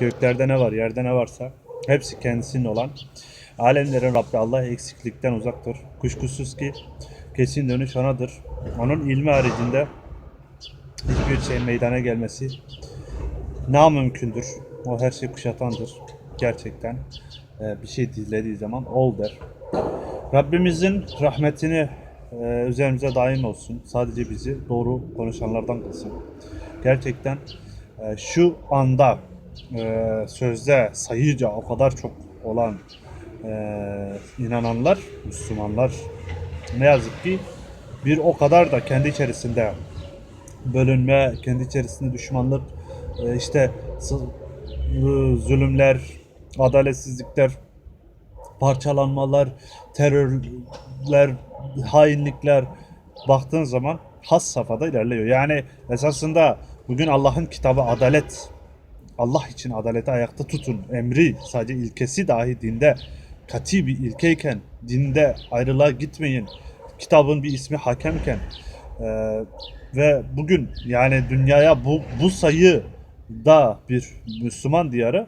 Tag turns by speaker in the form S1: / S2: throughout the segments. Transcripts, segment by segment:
S1: Göklerde ne var, yerde ne varsa hepsi kendisinin olan. Alemlerin Rabbi Allah eksiklikten uzaktır. Kuşkusuz ki kesin dönüş onadır. Onun ilmi haricinde hiçbir şeyin meydana gelmesi namümkündür. O her şeyi kuşatandır. Gerçekten e, bir şey dilediği zaman ol der. Rabbimizin rahmetini e, üzerimize daim olsun. Sadece bizi doğru konuşanlardan kılsın. Gerçekten e, şu anda e, sözde sayıca o kadar çok olan e, inananlar, Müslümanlar ne yazık ki bir o kadar da kendi içerisinde bölünme, kendi içerisinde düşmanlık, e, işte zulümler, adaletsizlikler, parçalanmalar, terörler, hainlikler baktığın zaman has safhada ilerliyor. Yani esasında bugün Allah'ın kitabı adalet. Allah için adaleti ayakta tutun. Emri sadece ilkesi dahi dinde kati bir ilkeyken dinde ayrılığa gitmeyin. Kitabın bir ismi hakemken eee, ve bugün yani dünyaya bu bu sayı da bir Müslüman diyarı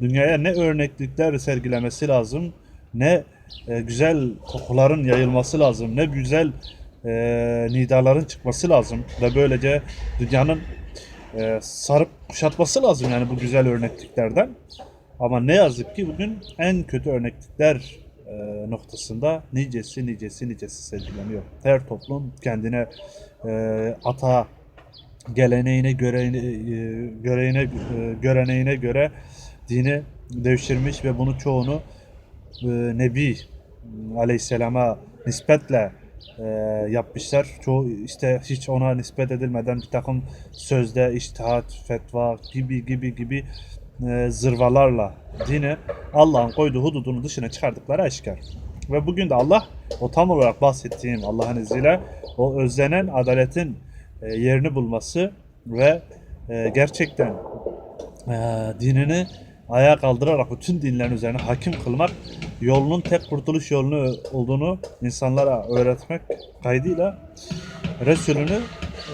S1: dünyaya ne örneklikler sergilemesi lazım ne e, güzel kokuların yayılması lazım ne güzel e, nidaların çıkması lazım ve böylece dünyanın e, sarıp kuşatması lazım yani bu güzel örnekliklerden. Ama ne yazık ki bugün en kötü örneklikler e, noktasında nicesi nicesi nicesi sergileniyor. Her toplum kendine e, ata geleneğine göreğine, e, göreğine, e, göreneğine göre dini devşirmiş ve bunu çoğunu e, Nebi Aleyhisselam'a nispetle e, yapmışlar. Çoğu işte hiç ona nispet edilmeden bir takım sözde iştihat, fetva gibi gibi gibi e, zırvalarla dini Allah'ın koyduğu hududunu dışına çıkardıkları aşikar. Ve bugün de Allah o tam olarak bahsettiğim Allah'ın izniyle o özlenen adaletin e, yerini bulması ve e, gerçekten e, dinini ayağa kaldırarak bütün dinlerin üzerine hakim kılmak yolunun tek kurtuluş yolunu olduğunu insanlara öğretmek kaydıyla Resulünü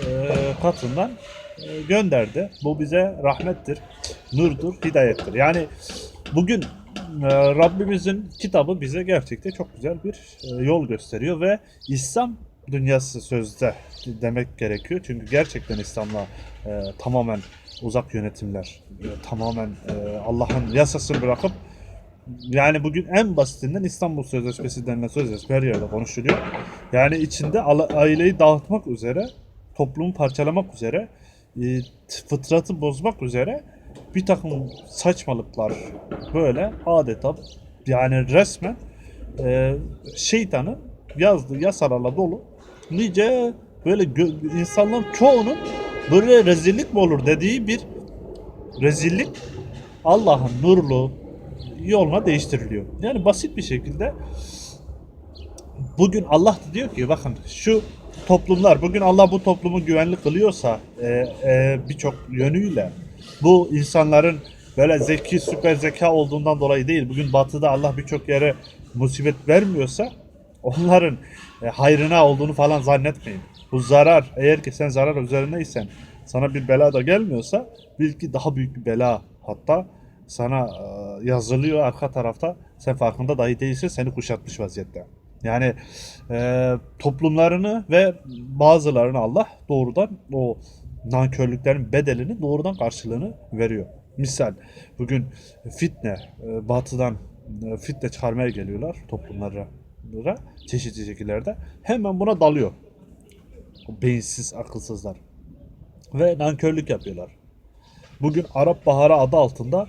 S1: e, katından e, gönderdi. Bu bize rahmettir, nurdur, hidayettir. Yani bugün e, Rabbimizin kitabı bize gerçekten çok güzel bir e, yol gösteriyor ve İslam dünyası sözde demek gerekiyor. Çünkü gerçekten İslam'la e, tamamen uzak yönetimler, e, tamamen e, Allah'ın yasasını bırakıp yani bugün en basitinden İstanbul Sözleşmesi denilen sözleşme her yerde konuşuluyor. Yani içinde aileyi dağıtmak üzere, toplumu parçalamak üzere, e, fıtratı bozmak üzere bir takım saçmalıklar böyle adeta yani resmen e, şeytanın yazdığı yasalarla dolu nice böyle insanların çoğunun böyle rezillik mi olur dediği bir rezillik Allah'ın nurlu yoluna değiştiriliyor. Yani basit bir şekilde bugün Allah da diyor ki bakın şu toplumlar bugün Allah bu toplumu güvenli kılıyorsa e, e, birçok yönüyle bu insanların böyle zeki süper zeka olduğundan dolayı değil bugün batıda Allah birçok yere musibet vermiyorsa onların e, hayrına olduğunu falan zannetmeyin. Bu zarar eğer ki sen zarar üzerindeysen sana bir bela da gelmiyorsa bil ki daha büyük bir bela hatta sana e, yazılıyor arka tarafta sen farkında dahi değilsin seni kuşatmış vaziyette. Yani e, toplumlarını ve bazılarını Allah doğrudan o nankörlüklerin bedelini doğrudan karşılığını veriyor. Misal bugün fitne e, batıdan e, fitne çıkarmaya geliyorlar toplumlara çeşitli şekillerde hemen buna dalıyor. Beyinsiz akılsızlar ve nankörlük yapıyorlar. Bugün Arap Baharı adı altında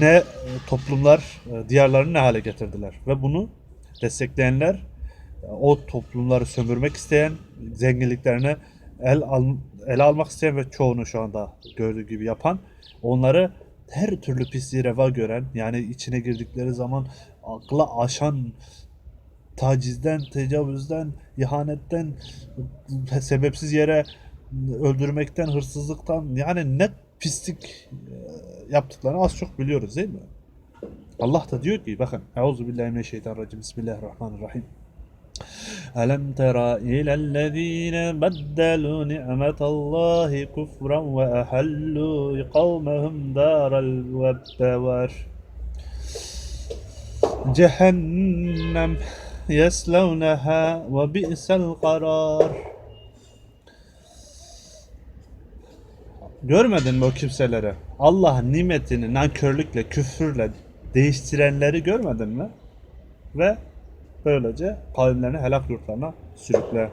S1: ne toplumlar e, diyarlarını ne hale getirdiler ve bunu destekleyenler e, o toplumları sömürmek isteyen zenginliklerine el al, ele almak isteyen ve çoğunu şu anda gördüğü gibi yapan onları her türlü pisliği reva gören yani içine girdikleri zaman akla aşan tacizden, tecavüzden, ihanetten, sebepsiz yere öldürmekten, hırsızlıktan yani ne pislik e, yaptıklarını az çok biliyoruz değil mi? Allah da diyor ki bakın Euzu billahi mineşşeytanirracim Bismillahirrahmanirrahim. Elem tera ilellezine beddelu ni'metallahi kufran ve ehallu kavmehum daral vebbe var. Cehennem يصلونها وبئس القرار Görmedin mi o kimseleri? Allah'ın nimetini nankörlükle, küfürle değiştirenleri görmedin mi? Ve böylece kavimlerini helak yurtlarına sürükle,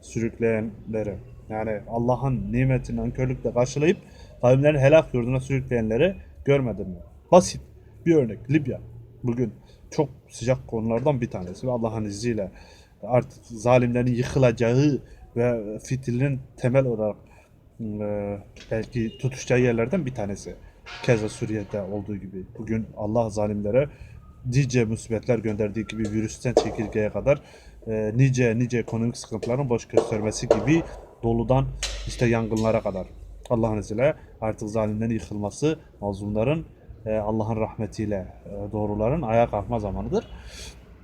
S1: sürükleyenleri. Yani Allah'ın nimetini nankörlükle karşılayıp kavimlerini helak yurduna sürükleyenleri görmedin mi? Basit bir örnek. Libya. Bugün çok sıcak konulardan bir tanesi ve Allah'ın izniyle artık zalimlerin yıkılacağı ve fitilin temel olarak e, belki tutuşacağı yerlerden bir tanesi. Keza Suriye'de olduğu gibi. Bugün Allah zalimlere nice musibetler gönderdiği gibi virüsten çekirgeye kadar e, nice nice ekonomik sıkıntıların boş göstermesi gibi doludan işte yangınlara kadar. Allah'ın izniyle artık zalimlerin yıkılması, mazlumların e, Allah'ın rahmetiyle e, doğruların ayağa kalkma zamanıdır.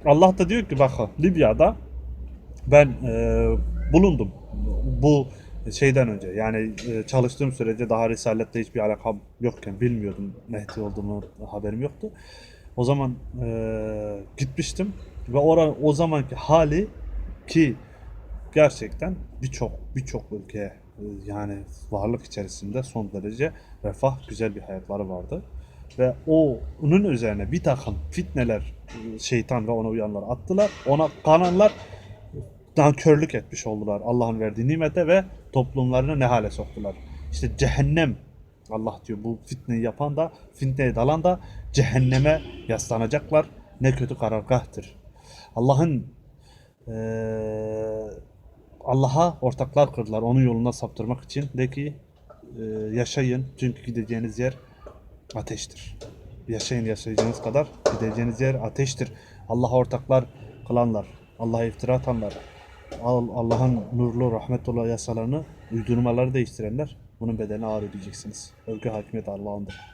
S1: Allah da diyor ki bakın Libya'da ben e, bulundum bu şeyden önce yani e, çalıştığım sürece daha Risaletle hiçbir alakam yokken bilmiyordum Mehdi olduğumu haberim yoktu. O zaman e, gitmiştim ve oran o zamanki hali ki gerçekten birçok birçok ülke yani varlık içerisinde son derece refah güzel bir hayatları vardı. Ve o onun üzerine bir takım fitneler e, şeytan ve ona uyanlar attılar. Ona kananlar nankörlük etmiş oldular Allah'ın verdiği nimete ve toplumlarını ne hale soktular. İşte cehennem Allah diyor bu fitneyi yapan da fitneye dalan da cehenneme yaslanacaklar. Ne kötü karargahtır. Allah'ın eee, Allah'a ortaklar kırdılar onun yoluna saptırmak için. De ki eee, yaşayın çünkü gideceğiniz yer ateştir. Yaşayın yaşayacağınız kadar gideceğiniz yer ateştir. Allah'a ortaklar kılanlar, Allah'a iftira atanlar, Al- Allah'ın nurlu, rahmet dolu yasalarını uydurmaları değiştirenler bunun bedelini ağır ödeyeceksiniz. Övgü hakimiyet Allah'ındır.